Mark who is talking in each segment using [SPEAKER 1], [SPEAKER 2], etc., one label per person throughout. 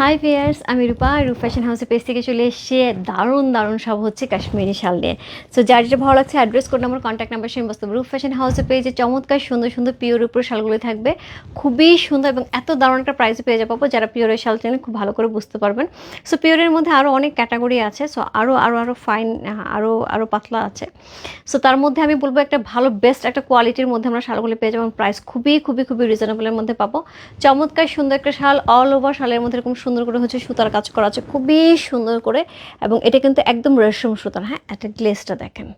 [SPEAKER 1] High viewers আমি রূপা রূপ fashion হাউসের পেজ থেকে চলে এসেছি। দারুণ দারুণ সব হচ্ছে কাশ্মীরি শাল নিয়ে সো যার যেটা ভালো লাগছে address code number contact number সেই বস্তু। রূপ ফ্যাশন হাউসের পেজে চমৎকার, সুন্দর সুন্দর পিওর উপর শালগুলো থাকবে। খুবই সুন্দর এবং এত দারুণ একটা প্রাইসে পেয়ে যাব যারা পিওরের শাল চেনেন খুব ভালো করে বুঝতে পারবেন। সো পিওরের মধ্যে আরও অনেক ক্যাটাগরি আছে। সো আরও আরও আরও ফাইন আরও আরও পাতলা আছে। সো তার মধ্যে আমি বলব একটা ভালো বেস্ট একটা কোয়ালিটির মধ্যে আমরা শালগুলো পেয়ে যাব। প্রাইস খুবই খুবই খুবই রিজনেবলের মধ্যে পাবো। চমৎকার, সুন্দর একটা শাল অল ওভার শালের মধ্যে এরকম সুন্দর করে হচ্ছে সুতার কাজ করা আছে, খুবই সুন্দর করে এবং এটা কিন্তু একদম রেশম সুতার হ্যাঁ? একটা গ্লেসটা দেখেন।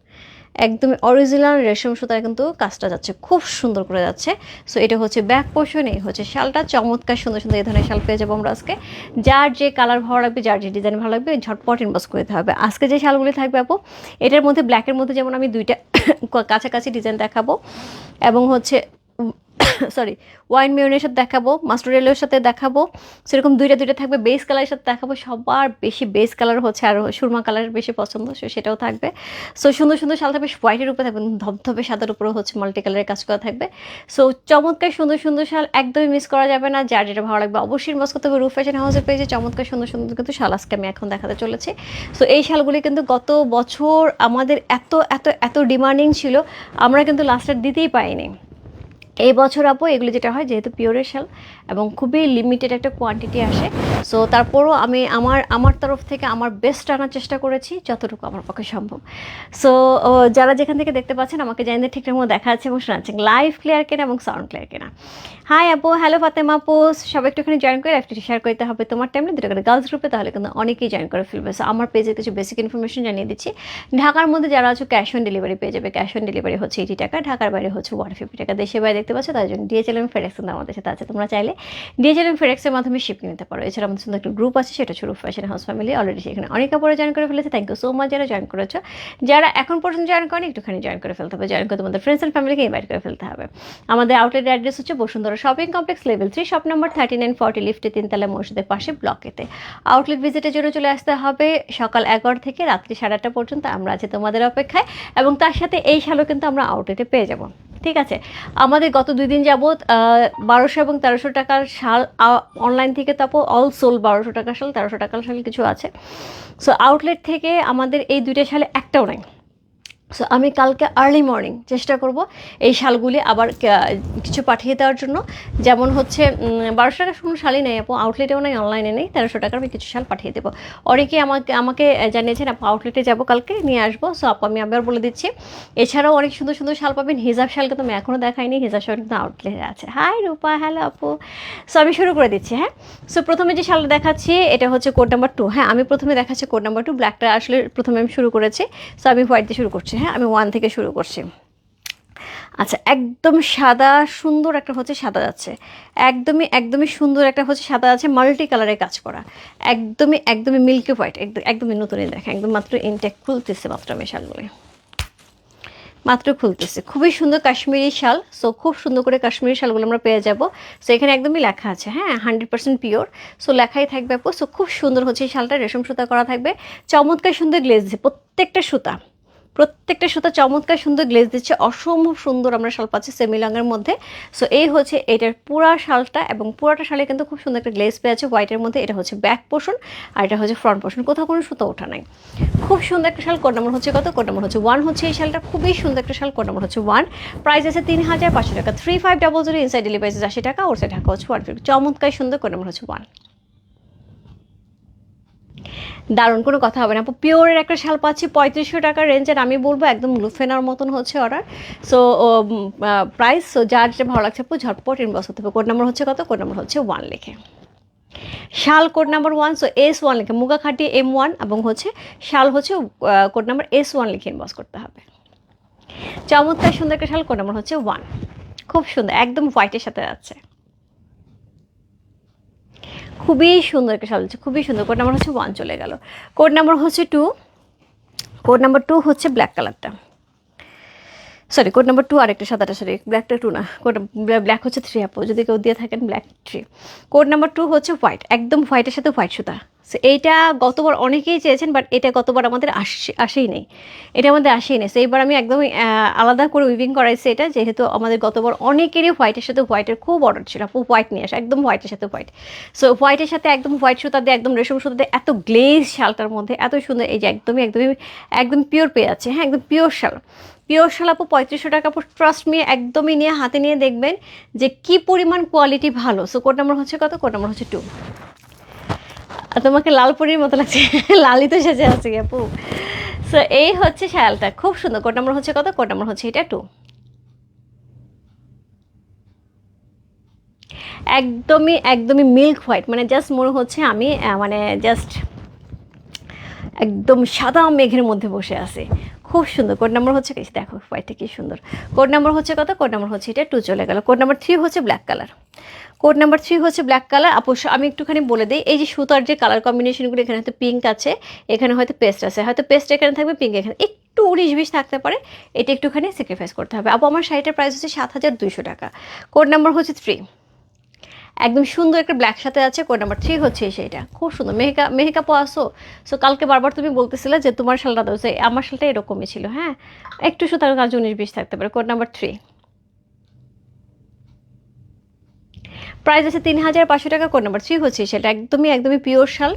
[SPEAKER 1] একদম অরিজিনাল রেশম সুতায় কিন্তু কাজটা যাচ্ছে, খুব সুন্দর করে যাচ্ছে। সো এটা হচ্ছে ব্যাক পোর্শন এই হচ্ছে শালটা, চমৎকার সুন্দর সুন্দর এই ধরনের শাল পেয়ে যাব আমরা আজকে। যার যে কালার ভালো লাগবে, যার যে ডিজাইন ভালো লাগবে, ঝটপট ইনবক্স করে দিতে হবে। আজকে যে শালগুলি থাকবে আপু, এটার মধ্যে ব্ল্যাকের মধ্যে যেমন আমি দুইটা কাছাকাছি ডিজাইন দেখাবো এবং হচ্ছে সরি ওয়াইন মিউনের সাথে দেখাবো মাস্টার এলোর সাথে দেখাবো, সেরকম দুইটা দুইটা থাকবে। বেস কালারের সাথে দেখাবো, সবার বেশি বেস কালার হচ্ছে আর সুরমা কালারের বেশি পছন্দ, সো সেটাও থাকবে। সো সুন্দর সুন্দর শাল থাকবে হোয়াইটের উপরে থাকবে ধবধবে সাদার উপরেও হচ্ছে মাল্টি কালারের কাজ করা থাকবে। সো চমৎকার সুন্দর সুন্দর শাল, একদমই মিস করা যাবে না, যার যেটা ভালো লাগবে অবশ্যই মাস করতে হবে। রুফ ফ্যাশন হাউসের পেজে চমৎকার সুন্দর সুন্দর কিন্তু শাল আজকে আমি এখন দেখাতে চলেছি। সো এই শালগুলি কিন্তু গত বছর আমাদের এত এত এত ডিমান্ডিং ছিল, আমরা কিন্তু লাস্টের দিতেই পাইনি এই বছর আপু, এগুলো যেটা হয় যেহেতু পিওরের শাল এবং খুবই লিমিটেড একটা কোয়ান্টিটি আসে সো তারপরও আমি আমার আমার তরফ থেকে আমার বেস্ট আনার চেষ্টা করেছি যতটুকু আমার পক্ষে সম্ভব। সো যারা যেখান থেকে দেখতে পাচ্ছেন আমাকে জানিয়ে ঠিকঠাক মতো দেখা যাচ্ছে এবং শোনাচ্ছেন লাইভ ক্লিয়ার কেনা এবং সাউন্ড ক্লিয়ার কেনা। হাই আপু হ্যালো ফাতেমা পোস সব একটুখানি জয়েন করে লাইভটি শেয়ার করতে হবে। তোমার টাইমে দুটো করে গার্লস গ্রুপে তাহলে কিন্তু অনেকেই জয়েন করে ফেলবে। সো আমার পেজে কিছু বেসিক ইনফরমেশন জানিয়ে দিচ্ছি। ঢাকার মধ্যে যারা আছে ক্যাশ অন ডেলিভারি পেয়ে যাবে ক্যাশ অন ডেলিভারি হচ্ছে এইটি টাকা, ঢাকার বাইরে হচ্ছে ওয়ান ফিফটি টাকা। দেশের বাইরে দেখতে পাচ্ছ? তার জন্য ডিএচএল এবং ফেডেক্স কিন্তু আমাদের সাথে আছে। তোমরা চাইলে ডিএচএল এবং ফেডেক্সের মাধ্যমে শিপ নিতে পারো। এছাড়া আমাদের সুন্দর একটা গ্রুপ আছে, সেটা ছিল ফ্যাশন হাউস ফ্যামিলি অলরেডি সেখানে অনেক কাপড়ে জয়েন করে ফেলেছে। থ্যাংক ইউ সো মাচ যারা জয়েন করেছ। যারা এখন পর্যন্ত জয়েন করেনি, একটুখানি জয়েন করে ফেলতে হবে। জয়েন করে তোমাদের ফ্রেন্ডস অ্যান্ড ফ্যামিলিকে ইনভাইট করে ফেলতে হবে। আমাদের আউটলেটের অ্যাড্রেস হচ্ছে Bashundhara shopping complex level three shop number thirty nine forty লিফটে তিনতলা মসজিদের পাশে ব্লকেতে আউটলেট ভিজিটের জন্য চলে আসতে হবে সকাল এগারো থেকে রাত্রি সাড়ে আটটা পর্যন্ত। আমরা আছি তোমাদের অপেক্ষায় এবং তার সাথে এই শালও কিন্তু আমরা আউটলেটে পেয়ে যাব। ঠিক আছে? আমাদের গত দুই দিন যাবৎ বারোশো এবং তেরোশো টাকার শাল অনলাইন থেকে তারপর অল সোল বারোশো টাকার শাল, তেরোশো টাকার শাল কিছু আছে। সো আউটলেট থেকে আমাদের এই দুইটা শালে একটাও নাই। সো আমি কালকে আর্লি মর্নিং চেষ্টা করব এই শালগুলি আবার কিছু পাঠিয়ে দেওয়ার জন্য। যেমন হচ্ছে বারোশো টাকার কোনো শালই নেই আপু আউটলেটেও নেই অনলাইনে নেই, তেরোশো টাকার আমি কিছু শাল পাঠিয়ে দেবো। অনেকে আমাকে আমাকে জানিয়েছেন, আপু আউটলেটে যাব কালকে, নিয়ে আসব। সো আপু, আমি আবার বলে দিচ্ছি, এছাড়াও অনেক সুন্দর সুন্দর শাল পাবেন। হিজাব শাল কিন্তু আমি এখনও দেখাইনি, হিজাব শাল কিন্তু আউটলেটে আছে। হাই রূপা হ্যালো আপু। সো আমি শুরু করে দিচ্ছি হ্যাঁ? সো প্রথমে যে শালটা দেখাচ্ছি, এটা হচ্ছে কোড নাম্বার টু হ্যাঁ আমি প্রথমে দেখাচ্ছি কোড নাম্বার টু ব্ল্যাকটা আসলে প্রথমে আমি শুরু করেছি। সো আমি হোয়াইট দিয়ে শুরু করছি হ্যাঁ আমি ওয়ান থেকে শুরু করছি। আচ্ছা একদম সাদা সুন্দর একটা হচ্ছে সাদা যাচ্ছে। একদমই একদমই সুন্দর একটা হচ্ছে সাদা আছে মাল্টি কালারের কাজ করা। একদমই একদমই মিল্কি হোয়াইট একদম একদমই নতুনই দেখা একদম মাত্র ইনটেক খুলতেছে মাত্র আমি শালগুলি। মাত্র খুলতেছে। খুবই সুন্দর কাশ্মীরি শাল সো খুব সুন্দর করে কাশ্মীরি শালগুলো আমরা পেয়ে যাব। সো এখানে একদমই লেখা আছে হ্যাঁ হান্ড্রেড পার্সেন্ট পিওর সো লেখাই থাকবে আপু। সো খুব সুন্দর হচ্ছে এই শালটা, রেশম সুতা করা থাকবে। চমৎকার সুন্দর গ্লেজ প্রত্যেকটা সুতা। প্রত্যেকটা সুতা চমৎকার সুন্দর গ্লেজ দিচ্ছে, অসম্ভব সুন্দর আমরা শাল পাচ্ছি সেমিলংয়ের মধ্যে। সো এই হচ্ছে এটার পুরা শালটা এবং পুরাটা শালে কিন্তু খুব সুন্দর একটা গ্লেজ পেয়ে আছে হোয়াইটের মধ্যে। এটা হচ্ছে ব্যাক পোর্শন আর এটা হচ্ছে ফ্রন্ট পোর্শন কোথাও কোনো সুতো ওঠা নাই। খুব সুন্দর একটা শাল কোড নম্বর হচ্ছে কত? কোড নম্বর হচ্ছে ওয়ান হচ্ছে এই শালটা। খুবই সুন্দর একটা শাল কোড নম্বর হচ্ছে ওয়ান প্রাইস আছে তিন হাজার পাঁচশো টাকা। Three five double zero inside delivery আশি টাকা ওর সাইড ঢাকা হচ্ছে ওয়ান ফিফটি চমৎকার সুন্দর কোড নম্বর হচ্ছে ওয়ান দারুণ কোনো কথা হবে না। আপু পিওরের একটা শাল পাচ্ছি, পঁয়ত্রিশশো টাকার রেঞ্জের আমি বলব একদম লুফেনার মতন হচ্ছে অর্ডার সো প্রাইস সো যার যেটা ভালো লাগছে আপু, ঝটপট ইনবক্স হতে হবে। কোড নাম্বার হচ্ছে কত? কোড নাম্বার হচ্ছে ওয়ান লিখে। শাল code number one so S one লিখে। মুগা খাটিয়ে এম ওয়ান এবং হচ্ছে শাল হচ্ছে কোড নাম্বার এস ওয়ান লিখে ইনবক্স করতে হবে। চমৎকার সুন্দর একটা শাল কোড নাম্বার হচ্ছে ওয়ান খুব সুন্দর, একদম হোয়াইটের সাথে যাচ্ছে খুবই সুন্দর একটা হচ্ছে, খুবই সুন্দর। কোড নাম্বার হচ্ছে ওয়ান চলে গেল। কোড নাম্বার হচ্ছে টু কোড নাম্বার টু হচ্ছে ব্ল্যাক কালারটা সরি কোড নাম্বার টু আরেকটা সাদাটা সরি ব্ল্যাকটা টু না। কোড ব্ল্যাক হচ্ছে থ্রি অ্যাপো যদি কেউ দিয়ে থাকেন black three code number two হচ্ছে হোয়াইট একদম হোয়াইটের সাথে হোয়াইট সুতা। সো এইটা গতবার অনেকেই চেয়েছেন বাট এটা গতবার আমাদের আসে আসেই নেই। এটা আমাদের আসেই নেই। সো এইবার আমি একদমই আলাদা করে উইভিং করাইছি এটা, যেহেতু আমাদের গতবার অনেকেরই হোয়াইটের সাথে হোয়াইটের খুব অর্ডার ছিল। আপু হোয়াইট নিয়ে আসে, একদম হোয়াইটের সাথে হোয়াইট সো হোয়াইটের সাথে একদম হোয়াইট সুতা দিয়ে, একদম রেশম সুতা দিয়ে, এত গ্লেজ শালটার মধ্যে, এত সুন্দর, এই যে একদমই একদমই, একদম পিওর পেয়ে যাচ্ছে। হ্যাঁ একদম পিওর শাল। পিওর শাল আপু, পঁয়ত্রিশশো টাকা ট্রাস্ট নিয়ে একদমই নিয়ে, হাতে নিয়ে দেখবেন যে কি পরিমাণ কোয়ালিটি ভালো। সো কোড নাম্বার হচ্ছে কত? কোড নাম্বার হচ্ছে টু তোমাকে লালপুরির মতো লাগছে। লালই তো সেজে আছে, আপু। সো এই হচ্ছে শালটা খুব সুন্দর। কোড নাম্বার হচ্ছে কত? কোড নাম্বার হচ্ছে এটা, টু। একদমই একদমই মিল্ক হোয়াইট মানে জাস্ট মনে হচ্ছে আমি মানে জাস্ট একদম সাদা মেঘের মধ্যে বসে আছে। খুব সুন্দর। কোড নাম্বার হচ্ছে দেখো হোয়াইটটা কি সুন্দর। কোড নাম্বার হচ্ছে কত? কোড নাম্বার হচ্ছে এটা টু চলে গেল। কোড নাম্বার থ্রি হচ্ছে black colour code number three হচ্ছে ব্ল্যাক কালার অবশ্য আমি একটুখানি বলে দিই, এই যে সুতার যে কালার কম্বিনেশনগুলো এখানে হয়তো পিঙ্ক আছে, এখানে হয়তো পেস্ট আছে। হয়তো পেস্ট এখানে থাকবে পিঙ্ক এখানে। একটু উনিশ বিশ থাকতে পারে, এটা একটুখানি স্যাক্রিফাইস করতে হবে। আপু, আমার শাড়িটার প্রাইস হচ্ছে সাত হাজার দুইশো টাকা। কোড নাম্বার হচ্ছে থ্রি একদম সুন্দর একটা ব্ল্যাক সাথে আছে কোড নাম্বার থ্রি হচ্ছে সেইটা। খুব সুন্দর। মেহেকা মেহেকা আসো। সো কালকে বারবার তুমি বলতেছিলে যে তোমার শালটা দাও। আমার শালটা এরকমই ছিল হ্যাঁ? একটু সুতার কাজ উনিশ বিশ থাকতে পারে। কোড নাম্বার থ্রি প্রাইস আছে তিন হাজার পাঁচশো টাকা কোড নাম্বার থ্রি হচ্ছে সেটা। একদমই একদমই পিওর শাল।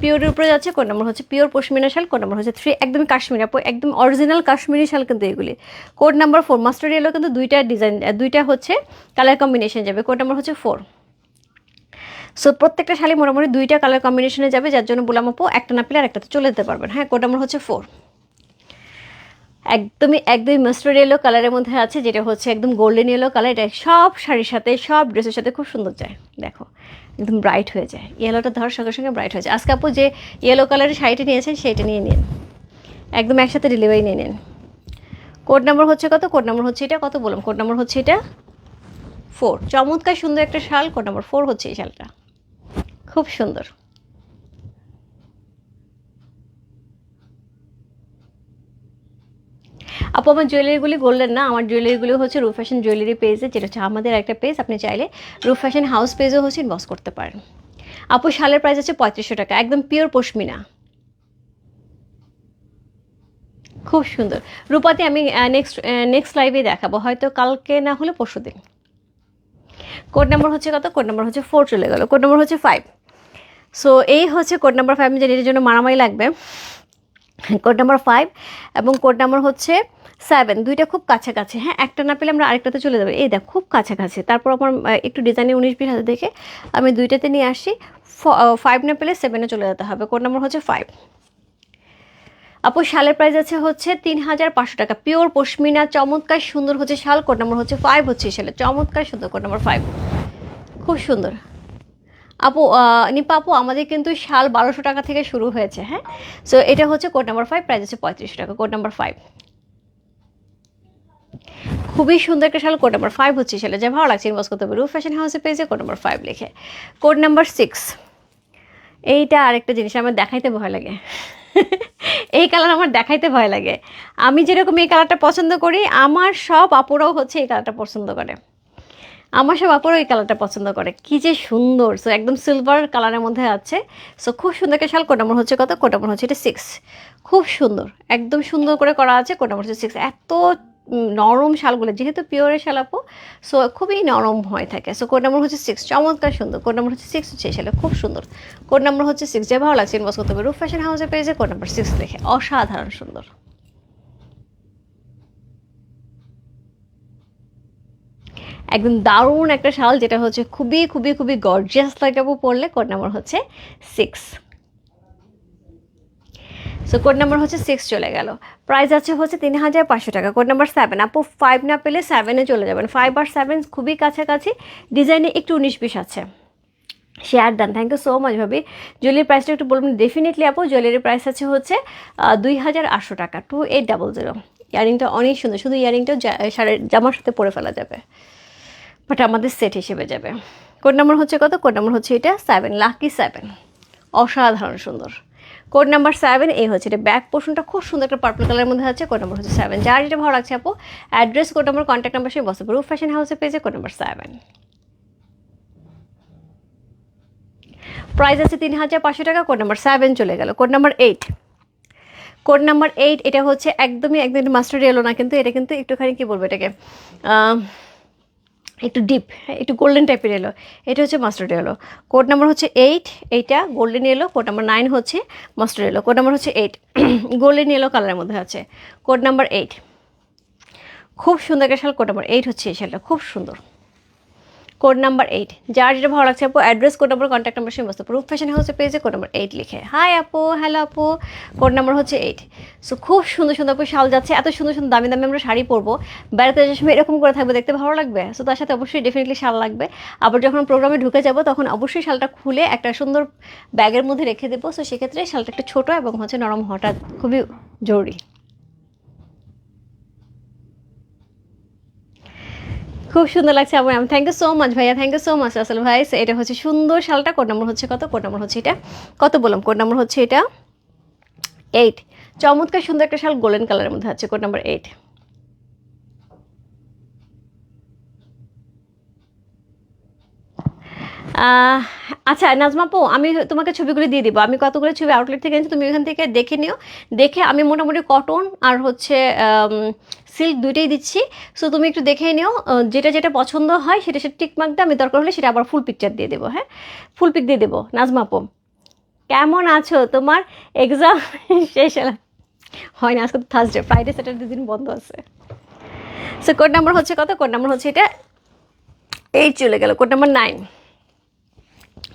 [SPEAKER 1] পিওরের উপরে যাচ্ছে কোড নাম্বার হচ্ছে পিওর পশমিনা শাল কোড নাম্বার হচ্ছে থ্রি একদমই কাশ্মীর একদম অরিজিনাল কাশ্মীরি শাল কিন্তু এগুলি। Code number four mustard yellow কিন্তু দুইটা ডিজাইন দুইটা হচ্ছে কালার কম্বিনেশন যাবে। কোড নাম্বার হচ্ছে ফোর সো প্রত্যেকটা শাড়ি মোটামুটি দুইটা কালার কম্বিনেশনে যাবে, যার জন্য বললাম আপু একটা না পেলে আর একটাতে চলে যেতে পারবেন। হ্যাঁ কোড নাম্বার হচ্ছে ফোর একদমই একদমই মাস্টার্ড ইয়েলো কালারের মধ্যে আছে, যেটা হচ্ছে একদম গোল্ডেন ইয়েলো কালার এটা সব শাড়ির সাথে, সব ড্রেসের সাথে খুব সুন্দর যায়। দেখো, একদম ব্রাইট হয়ে যায়। ইয়েলোটা ধরার সঙ্গে সঙ্গে ব্রাইট হয়ে যায়। আজকে আপু যে ইয়েলো কালারের শাড়িটা নিয়েছেন সেইটা নিয়ে নিন। একদম একসাথে ডেলিভারি নিয়ে নিন। কোড নাম্বার হচ্ছে কত? কোড নাম্বার হচ্ছে এটা, কত বললাম? কোড নাম্বার হচ্ছে এটা? ফোর চমৎকার সুন্দর একটা শাল কোড নাম্বার ফোর হচ্ছে এই শালটা। খুব সুন্দর। আপু, আমার জুয়েলারিগুলি বললেন না, আমার জুয়েলারিগুলি হচ্ছে রূপ ফ্যাশন জুয়েলারি পেজে যেটা হচ্ছে আমাদের একটা পেজ আপনি চাইলে রূপ ফ্যাশন হাউস পেজও হচ্ছে ইনবক্স করতে পারেন। আপু, শালের প্রাইস আছে পঁয়ত্রিশশো টাকা, একদম পিওর পশমিনা। খুব সুন্দর। রূপাতে, আমি নেক্সট নেক্সট লাইভে দেখাবো, হয়তো কালকে না হলে পরশু দিন কোড নাম্বার হচ্ছে কত? কোড নাম্বার হচ্ছে ফোর চলে গেল কোড নাম্বার হচ্ছে ফাইভ সো এই হচ্ছে কোড নাম্বার ফাইভ যে এটার জন্য মারামারি লাগবে। কোড নাম্বার ফাইভ এবং কোড নাম্বার হচ্ছে সেভেন দুইটা খুব কাছাকাছি। হ্যাঁ একটা না পেলে আমরা আরেকটাতে চলে যাব। এই দেখ, খুব কাছাকাছি। তারপর আমার একটু ডিজাইনে উনিশ বিশ হাতে দেখে আমি দুইটাতে নিয়ে আসি। ফাইভ না পেলে সেভেনে চলে যেতে হবে। কোড নাম্বার হচ্ছে ফাইভ আপু, শালের প্রাইস আছে হচ্ছে তিন হাজার পাঁচশো টাকা। পিওর পশমিনা, চমৎকার সুন্দর হচ্ছে শাল। কোড নাম্বার হচ্ছে ফাইভ হচ্ছে শালের চমৎকার সুন্দর কোড নাম্বার ফাইভ খুব সুন্দর। আপু নিপা আপু, আমাদের কিন্তু শাল বারোশো টাকা থেকে শুরু হয়েছে হ্যাঁ? সো এটা হচ্ছে কোড নাম্বার ফাইভ প্রাইস আছে পঁয়ত্রিশশো টাকা কোড নাম্বার ফাইভ খুবই সুন্দর একটা শাল কোড নাম্বার ফাইভ হচ্ছে শালে। যা ভালো লাগছে ইনবক্স করতে হবে। রুফ ফ্যাশন হাউসে পেয়েছে কোড নাম্বার ফাইভ লিখে। কোড নাম্বার সিক্স এইটা আরেকটা জিনিস, আমার দেখাইতে ভয় লাগে। এই কালার আমার দেখাইতে ভয় লাগে। আমি যেরকম এই কালারটা পছন্দ করি, আমার সব আপুরাও হচ্ছে এই কালারটা পছন্দ করে। আমার সব আপুরাও এই কালারটা পছন্দ করে। কি যে সুন্দর। সো একদম সিলভার কালারের মধ্যে আছে। সো খুব সুন্দর একটা শাল। কোড হচ্ছে কত? কোড হচ্ছে এটা সিক্স খুব সুন্দর। একদম সুন্দর করে করা আছে কোড হচ্ছে সিক্স এত নরম শালগুলো, যেহেতু পিওরের শাল আপু সো খুবই নরম হয়ে থাকে। সো কোড নম্বর হচ্ছে সিক্স চমৎকার সুন্দর। কোড নম্বর হচ্ছে সিক্স হচ্ছে এই শালে। খুব সুন্দর। কোড নম্বর হচ্ছে সিক্স যে ভালো লাগছে ইনবক্স করতে হবে। রুফ ফ্যাশন হাউসে পেয়েছে কোড নম্বর সিক্স দেখে। অসাধারণ সুন্দর। একদম দারুণ একটা শাল, যেটা হচ্ছে খুবই খুবই খুবই গর্জিয়াস আপু পরলে কোড নাম্বার হচ্ছে সিক্স সো কোড নাম্বার হচ্ছে সিক্স চলে গেল। প্রাইস আছে হচ্ছে তিন হাজার পাঁচশো টাকা। কোড নাম্বার সেভেন আপু ফাইভ না পেলে সেভেনে চলে যাবেন। ফাইভ আর সেভেন খুবই কাছাকাছি। ডিজাইনে একটু উনিশ বিশ আছে। Share done thank you so much ভাবি। জুয়েলারি প্রাইসটা একটু বলবেন। ডেফিনেটলি আপু জুয়েলারি প্রাইস আছে হচ্ছে দুই হাজার আটশো টাকা। টু এইট ডাবল জিরো ইয়ারিংটা অনেক সুন্দর। শুধু ইয়ারিংটা জামার সাথে পরে ফেলা যাবে। বাট আমাদের সেট হিসেবে যাবে। কোড নাম্বার হচ্ছে কত? কোড নাম্বার হচ্ছে এটা সেভেন লাকি সেভেন অসাধারণ সুন্দর। কোড নাম্বার সেভেন এই হচ্ছে এটা ব্যাক পোর্শনটা খুব সুন্দর একটা পার্পল কালারের মধ্যে আছে কোড নাম্বার হচ্ছে সেভেন যার যেটা ভালো লাগছে আপু address code number contact number সে বসে রুফ ফ্যাশন হাউসে পেয়েছে কোড নাম্বার সেভেন প্রাইস আছে তিন হাজার পাঁচশো টাকা কোড নাম্বার সেভেন চলে গেল। Code number eight code number eight এটা হচ্ছে একদমই একদম মাস্টার এলো না, কিন্তু এটা কিন্তু একটুখানি কী বলব এটাকে? একটু ডিপ একটু গোল্ডেন টাইপের এলো এটা হচ্ছে মাস্টার্ড এলো কোড নাম্বার হচ্ছে এইট এইটা golden yellow code number nine হচ্ছে মাস্টার্ড এলো কোড নাম্বার হচ্ছে এইট গোল্ডেন এলো কালারের মধ্যে আছে। কোড নাম্বার এইট খুব সুন্দর একটা শাল কোড নাম্বার এইট হচ্ছে এই শালটা খুব সুন্দর। কোড নাম্বার এইট যার যেটা ভালো লাগছে আপু address code number contact number সমস্ত প্রুফ ফ্যাশন হাউসে পেয়েছে কোড নাম্বার এইট লিখে। হাই আপু হ্যালো আপু, কোড নাম্বার হচ্ছে এইট সো খুব সুন্দর সুন্দর আপু শাল যাচ্ছে, এত সুন্দর সুন্দর দামি দামি আমরা শাড়ি পরবো। বেড়াতে যাওয়ার সময় এরকম করে থাকবে, দেখতে ভালো লাগবে? সো তার সাথে অবশ্যই ডেফিনেটলি শাল লাগবে। আবার যখন প্রোগ্রামে ঢুকে যাব, তখন অবশ্যই শালটা খুলে একটা সুন্দর ব্যাগের মধ্যে রেখে দেবো। সো সেক্ষেত্রে শালটা একটু ছোটো এবং হচ্ছে নরম হওয়াটা খুবই জরুরি। খুব সুন্দর লাগছে আমার আমি থ্যাংক ইউ সো মাচ ভাইয়া থ্যাংক ইউ সো মাচ আসল ভাই। এটা হচ্ছে সুন্দর শালটা কোড নম্বর হচ্ছে কত? কোড নম্বর হচ্ছে এটা। কত বললাম? কোড নম্বর হচ্ছে এটা? এইট চমৎকার সুন্দর একটা শাল গোল্ডেন কালারের মধ্যে আছে কোড নাম্বার এইট আচ্ছা নাজমা আপু, আমি তোমাকে ছবিগুলো দিয়ে দিব। আমি কতগুলো ছবি আউটলেট থেকে এনেছি, তুমি ওখান থেকে দেখে নিও। দেখে আমি মোটামুটি কটন আর হচ্ছে সিল্ক দুইটাই দিচ্ছি। সো তুমি একটু দেখে নিও যেটা যেটা পছন্দ হয়, সেটা সেটা মার্ক দিয়ে আমি দরকার হলে সেটা আবার ফুল পিকচার দিয়ে দেবো হ্যাঁ? ফুল পিক দিয়ে দেবো। নাজমা আপু, কেমন আছো? তোমার এক্সাম শেষ হলো। হয় না, আজকে তো থার্সডে ফ্রাইডে স্যাটারডে দিন বন্ধ আছে। সো কোড নাম্বার হচ্ছে কত? কোড নাম্বার হচ্ছে এটা এইট চলে গেল। Code number nine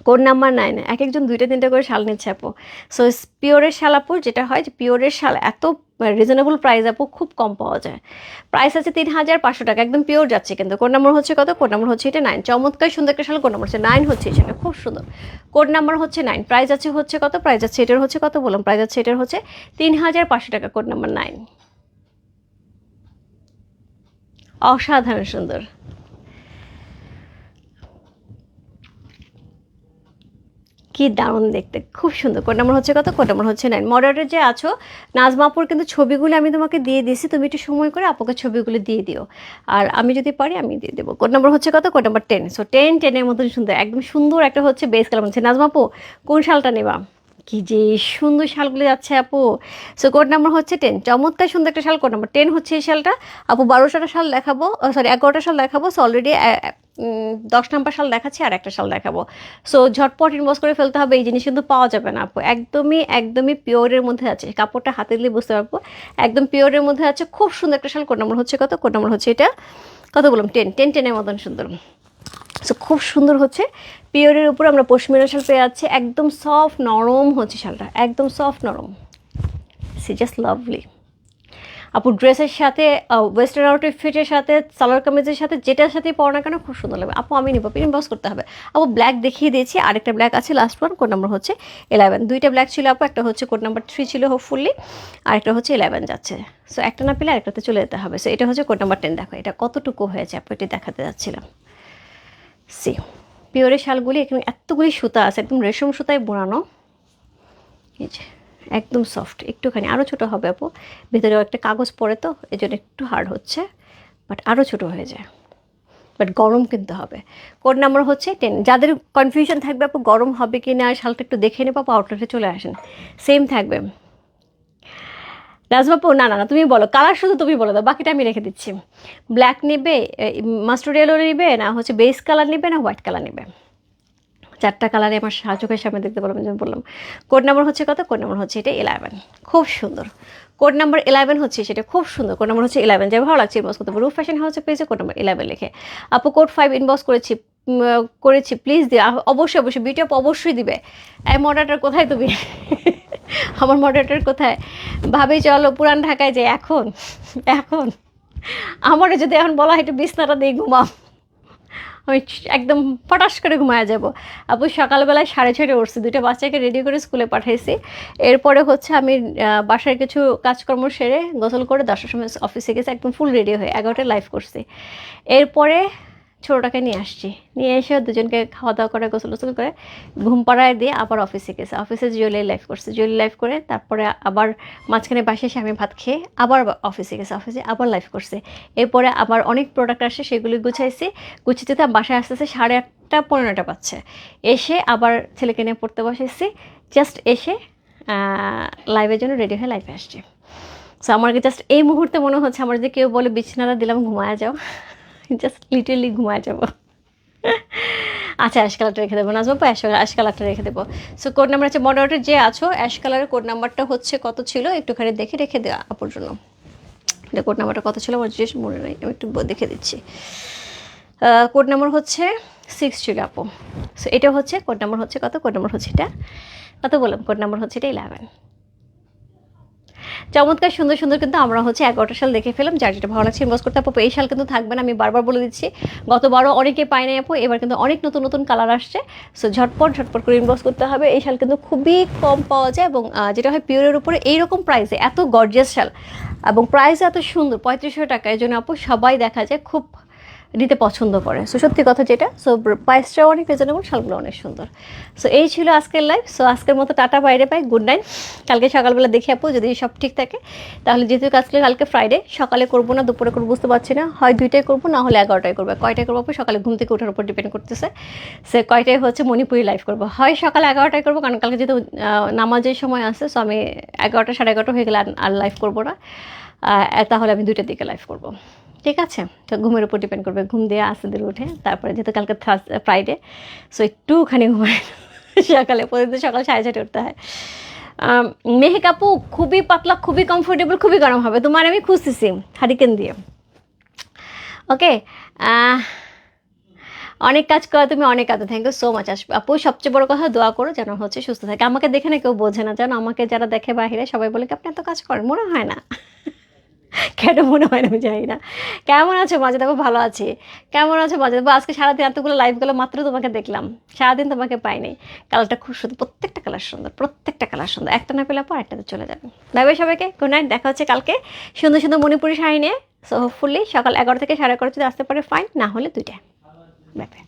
[SPEAKER 1] code number nine এক একজন দুইটা তিনটা করে শাল নিচ্ছে আপু। সো পিওরের শাল আপু, যেটা হয় যে পিওরের শাল এত রিজনেবল প্রাইস আপু খুব কম পাওয়া যায়। প্রাইস আছে তিন হাজার পাঁচশো টাকা, একদম পিওর যাচ্ছে কিন্তু। কোড নাম্বার হচ্ছে কত? কোড নাম্বার হচ্ছে এটা নাইন চমৎকার, সুন্দর একটা শাল কোড নাম্বার হচ্ছে নাইন হচ্ছে সেটা খুব সুন্দর। কোড নাম্বার হচ্ছে নাইন প্রাইস আছে হচ্ছে কত? প্রাইস আছে এটার হচ্ছে কত বললাম? প্রাইস আছে এটার হচ্ছে তিন হাজার পাঁচশো টাকা কোড নাম্বার নাইন অসাধারণ সুন্দর। কি দারুণ দেখতে, খুব সুন্দর। কোড নাম্বার হচ্ছে কত? কোড নাম্বার হচ্ছে নাইন। মডারে যে আছো নাজমাপুর কিন্তু ছবিগুলো আমি তোমাকে দিয়ে দিয়েছি, তুমি একটু সময় করে আপুকে ছবিগুলো দিয়ে দিও। আর আমি যদি পারি, আমি দিয়ে দেবো। কোড নাম্বার হচ্ছে কত? Code number ten. So ten, টেনের মতন সুন্দর, একদম সুন্দর একটা হচ্ছে বেস কালার হচ্ছে। নাজমাপু কোন শালটা নেবা? কি যে সুন্দর শালগুলো যাচ্ছে, আপু। সো কোড নাম্বার হচ্ছে টেন চমৎকার সুন্দর একটা শাল কোড নাম্বার টেন হচ্ছে এই শালটা। আপু, বারোশোটা শাল দেখাবো। সরি এগারোটা শাল দেখাবো। সো অলরেডি দশ নাম্বার শাল দেখাচ্ছি আর একটা শাল দেখাবো। সো ঝটপট ইনভেস্ট করে ফেলতে হবে। এই জিনিস কিন্তু পাওয়া যাবে না, আপু। একদমই একদমই পিওরের মধ্যে আছে। কাপড়টা হাতে দিলে বুঝতে পারব। একদম পিওরের মধ্যে আছে। খুব সুন্দর একটা শাল। কোড নাম্বার হচ্ছে কত? কোড নাম্বার হচ্ছে এটা। কত বললাম? টেন টেন টেনের মতন সুন্দর। সো খুব সুন্দর হচ্ছে। পিওরের উপর আমরা পশমিনা শাল পেয়ে যাচ্ছি। একদম সফট নরম হচ্ছে শালটা। একদম সফট নরম। সি জাস্ট লাভলি আপু, ড্রেসের সাথে ওয়েস্টার্ন আউটফিট ফিটের সাথে, সালোয়ার কামিজের সাথে, যেটার সাথে পড়ো না কেন, খুব সুন্দর লাগবে। আপু, আমি নিবো পিন করতে হবে। আপু ব্ল্যাক দেখিয়ে দিয়েছি। আরেকটা ব্ল্যাক আছে লাস্ট ওয়ান কোড নাম্বার হচ্ছে ইলেভেন দুইটা ব্ল্যাক ছিল আপু, একটা হচ্ছে কোড নাম্বার থ্রি ছিল হোপফুলি আরেকটা হচ্ছে ইলেভেন যাচ্ছে। সো একটা না পেলে আরেকটাতে চলে যেতে হবে। সো এটা হচ্ছে কোড নাম্বার টেন দেখো। এটা কতটুকু হয়েছে, আপু, এটি দেখাতে যাচ্ছিলাম। সি পিওরের শালগুলি এখানে এতগুলি সুতা আছে, একদম রেশম সুতায় বোনানো। এই যে, একদম সফট একটুখানি আরও ছোটো হবে আপু। ভেতরেও একটা কাগজ পড়ে তো এই জন্য একটু হার্ড হচ্ছে বাট আরও ছোটো হয়ে যায়। বাট গরম কিন্তু হবে। কোড নাম্বার হচ্ছে টেন যাদের কনফিউশন থাকবে আপু, গরম হবে কি না শালটা একটু দেখে নেব, আপু আউটলেটে চলে আসেন। সেম থাকবে। রাজবাপু না না না, তুমি বলো। কালার শুধু তুমি বলো দাও, বাকিটা আমি রেখে দিচ্ছি। ব্ল্যাক নেবে মাস্টার্ড ইয়েলো নেবে, না হচ্ছে বেস কালার নেবে, না হোয়াইট কালার নেবে? চারটা কালারে আমার চোখের সামনে দেখতে পারলাম যেমন বললাম। কোড নাম্বার হচ্ছে কত? কোড নাম্বার হচ্ছে এটা ইলেভেন খুব সুন্দর। কোড নাম্বার ইলেভেন হচ্ছে সেটা খুব সুন্দর। কোড নাম্বার হচ্ছে ইলেভেন যে ভালো লাগছে ইনবক্স করতে রুফ ফ্যাশন হাউসে পেয়েছে কোড নাম্বার ইলেভেন লিখে। আপু কোড ফাইভ ইনবক্স করেছি। করেছি প্লিজ দিয়ে অবশ্যই অবশ্যই ভিডিও অবশ্যই দিবে। এই মডারটার কোথায় তুমি? আমার মডারেটার কোথায়? ভাবি, চলো, পুরান ঢাকায় যে এখন এখন। আমারও যদি এখন বলা হয়, একটু বিছনাটা দিয়ে ঘুমাও। আমি একদম ফটাস করে ঘুমায় যাব। আপু, সকালবেলায় সাড়ে ছয়টা উঠছি দুটো বাচ্চাকে রেডি করে স্কুলে পাঠাইছি। এরপরে হচ্ছে আমি বাসার কিছু কাজকর্ম সেরে গোসল করে দশটার সময় অফিসে গেছি, একদম ফুল রেডি হয়ে, এগারোটায় লাইভ করছি। এরপরে ছোটোটাকে নিয়ে আসছি। নিয়ে এসে দুজনকে খাওয়া দাওয়া করে, গোসল গোসল করে ঘুম পাড়ায় দিয়ে আবার অফিসে গেছে। অফিসে জুয়েলি লাইফ করছে। জুয়েলি লাইফ করে তারপরে আবার মাঝখানে বাসে এসে আমি ভাত খেয়ে আবার অফিসে গেছে। অফিসে আবার লাইফ করছে। এরপরে আবার অনেক প্রোডাক্ট আসে, সেগুলি গুছাইছি। গুছিয়ে যেতে বাসায় আসতে আসতে সাড়ে আটটা, পনেরোটা পাচ্ছে এসে আবার ছেলেকে নিয়ে পড়তে বসেছি। জাস্ট এসে লাইভের জন্য রেডি হয়ে লাইভে আসছি। সো আমাকে জাস্ট এই মুহূর্তে মনে হচ্ছে, আমার যে কেউ বলে, বিছানাটা দিলাম, ঘুমায় যাও। জাস্ট লিটারলি ঘুমায় যাব। আচ্ছা অ্যাশ কালারটা রেখে দেবো। নাজবাবু অ্যাশ অ্যাশ কালারটা রেখে দেবো। সো কোড নাম্বার আছে মডারেটর যে আছো অ্যাশ কালারের কোড নাম্বারটা হচ্ছে কত ছিল? একটুখানি দেখে রেখে দেওয়া আপুর জন্য। এটা কোড নাম্বারটা কত ছিল? আমার জিজ্ঞেস মনে নেই। আমি একটু দেখে দিচ্ছি। কোড নাম্বার হচ্ছে সিক্স ছিল আপু। সো এটা হচ্ছে কোড নাম্বার হচ্ছে কত? কোড নাম্বার হচ্ছে এটা। কত বললাম? কোড নাম্বার হচ্ছে এটা ইলেভেন চমৎকার, সুন্দর সুন্দর কিন্তু আমরা হচ্ছে এগারোটা সাল দেখে ফেলাম যার যেটা ভালো লাগছে। ইনভেস্ট করতে আপু, এই সাল কিন্তু থাকবে না, আমি বারবার বলে দিচ্ছি। গতবারও অনেকে পায় নাই আপু, এবার কিন্তু অনেক নতুন নতুন কালার আসছে। সো ঝটপট ঝটপট করে ইনভেস্ট করতে হবে। এই শাল কিন্তু খুবই কম পাওয়া যায় এবং যেটা হয় পিওরের উপরে এইরকম প্রাইসে এত গর্জিয়াস শাল। এবং প্রাইস এত সুন্দর, পঁয়ত্রিশশো টাকা এই জন্য আপু সবাই দেখা যায় খুব নিতে পছন্দ করে। সো সত্যি কথা যেটা সো প্রাইসটাও অনেক রিজনেবল শালগুলো অনেক সুন্দর। সো এই ছিল আজকের লাইভ সো আজকের মতো টাটা বাইরে পাই গুড নাইট কালকে সকালবেলা দেখে আপু, যদি সব ঠিক থাকে। তাহলে যেহেতু আজকে, কালকে ফ্রাইডে সকালে করব না, দুপুরে করব, বুঝতে পারছি না। হয় দুইটায় করব, না হলে এগারোটায় করব। কয়টায় করব সকালে ঘুম থেকে ওঠার উপর ডিপেন্ড করতেছে। সে কয়টায় হচ্ছে মণিপুরি লাইভ করব। হয় সকালে এগারোটায় করব, কারণ কালকে যেহেতু নামাজের সময় আছে সো আমি এগারোটা, সাড়ে এগারোটা হয়ে গেলে আর লাইভ করব না। তাহলে আমি দুইটার দিকে লাইভ করব। ঠিক আছে? তো ঘুমের উপর ডিপেন্ড করবে। ঘুম দিয়ে আসতে উঠে তারপরে যেহেতু কালকে ফ্রাইডে সো একটুখানি ঘুমায়। সকালে প্রতিদিন সকাল সাড়ে ছটা উঠতে হয়। আম, মেহেক আপু খুবই পাতলা খুবই কমফোর্টেবল খুবই গরম হবে। তোমার আমি খুঁজতেছি হারিকেন দিয়ে। ওকে অনেক কাজ করো তুমি অনেক কাজ থ্যাংক ইউ সো মাচ আপু সবচেয়ে বড় কথা দোয়া করো যেন হচ্ছে সুস্থ থাকে। আমাকে দেখে না কেউ বোঝে না। যেন আমাকে যারা দেখে বাহিরে সবাই বলে কি আপনি এত কাজ করেন? মনে হয় না। কেন মনে হয় না আমি জানি না। কেমন আছো মাঝে? দেখো ভালো আছি। কেমন আছো মাঝে? দেখো, আজকে সারাদিন এতগুলো লাইভগুলো মাত্র তোমাকে দেখলাম। সারাদিন তোমাকে পাইনি। কালারটা খুব সুন্দর, প্রত্যেকটা কালার সুন্দর, প্রত্যেকটা কালার সুন্দর। একটা না পেলে পর একটাতে চলে যাবে। বাই সবাইকে গুড নাইট দেখা হচ্ছে কালকে সুন্দর সুন্দর মণিপুরি শাড়ি নিয়ে। সো হোপফুলি সকাল এগারো থেকে সাড়ে এগারো যদি আসতে পারে ফাইন না হলে দুইটায়। Bye bye